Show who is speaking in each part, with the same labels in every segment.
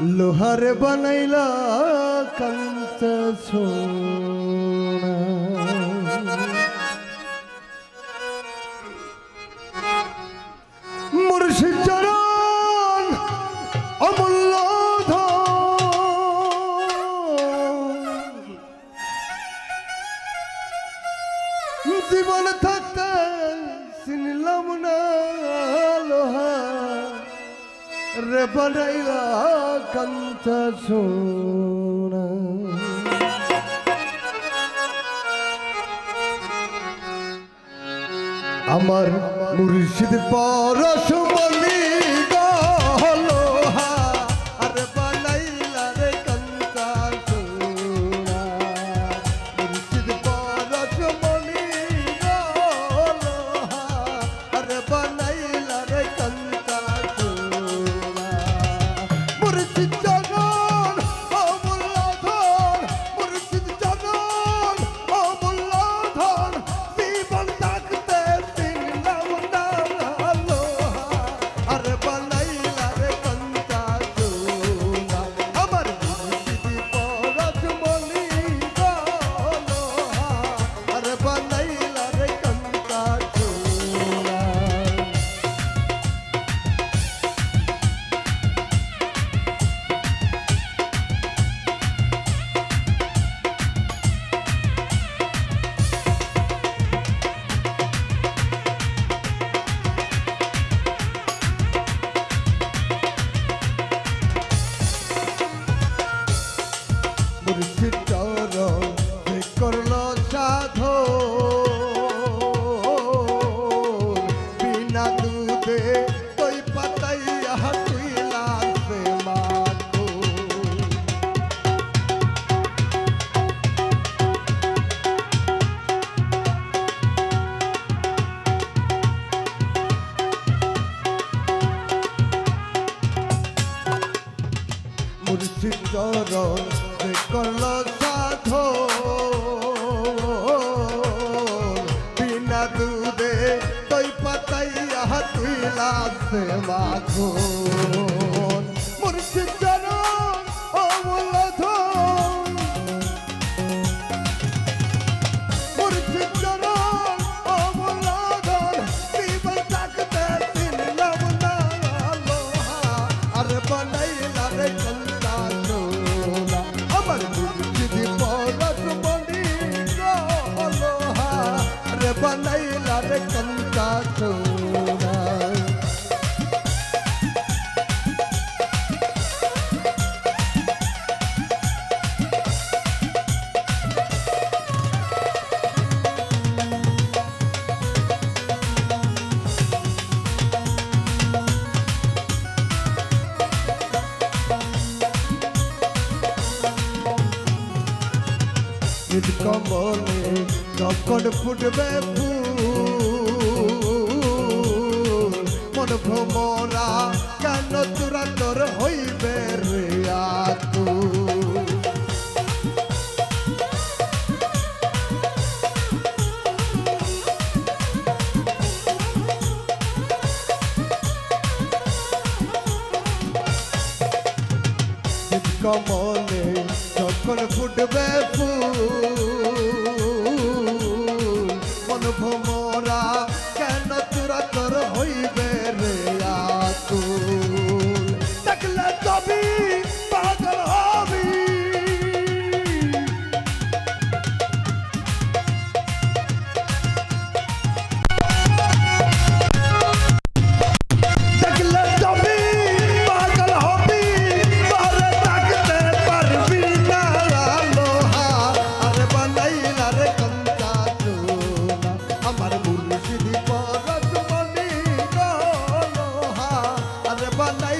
Speaker 1: লোহার বানাইলা কান্ত সোনা। মুর্শিদ চরণ অমূল্য জীবন থাকতে চিনলাম না। রে বানাইলা কান্ত সোনা আমার মুর্শিদ পরশ মনি মুর্শিদ চরণ করল সাধো। বিনা দুধে তৈ পাতাইয়া তুই লাগবে মাতো মুর্শিদ চরণ যে করল সাধো বিনা দুধে তৈ পাতাইয়া তুই লাগছে মাখো বানাইলা রে কন্তা সোনা ঈদ কমলে যখন ফুটবে ফুল। মন ভ্রমরা কেন তোরা হইবে রে কমলে যখন ফুটবে ফুল মন banda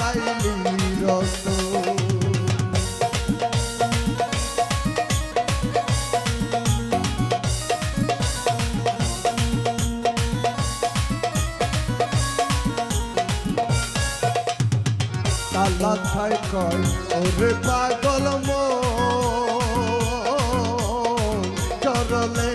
Speaker 1: আরে রসুল কালা কয় ওরে পাগল মন চরলে